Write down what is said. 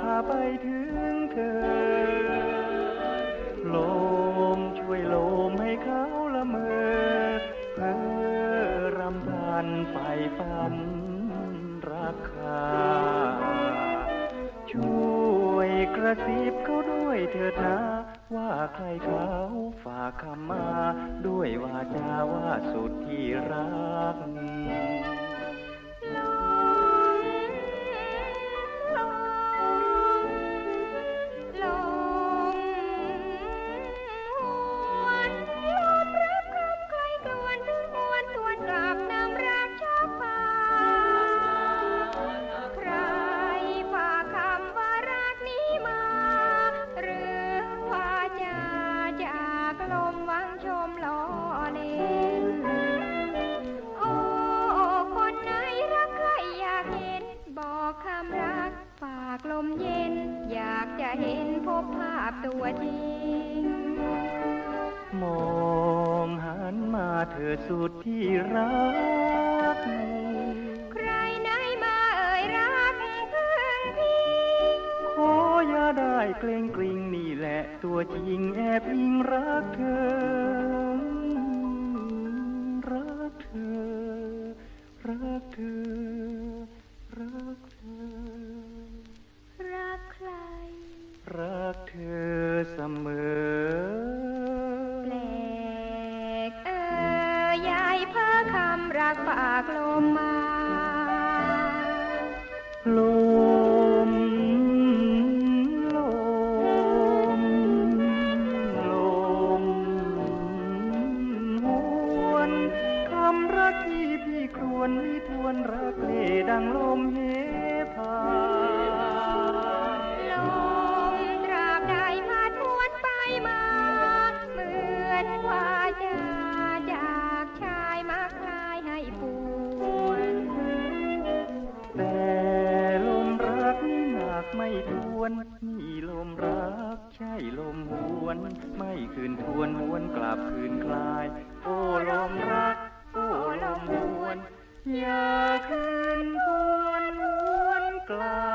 พาไปถึงเธอ ลมช่วยลมให้เขาละเมอเพ้อรำพันไปฝันราคา ช่วยกระซิบเขาด้วยเถิดนะว่าใครเขาฝากคำมา ด้วยวาจาว่าสุดที่รัก บภาพตัวจริง มองหันมาเธอสุดที่รัก ใครไหนมาเอ่ยรักเพื่อนพี่ ขออย่าได้เกรงกริ่งนี่แหละตัวจริงแอบยิงรักเธอ คำรักฝากลมมาลมลมลมหวนคำรักที่พี่ครวญวิทวนรักเลดังลมเหพา ทวนนี่ลมรัก ใช่ลมหวน ไม่คืนทวนหวนกลับคืนคลาย โอ้ลมรัก โอ้ลมหวน อย่าคืนทวนหวนกลับ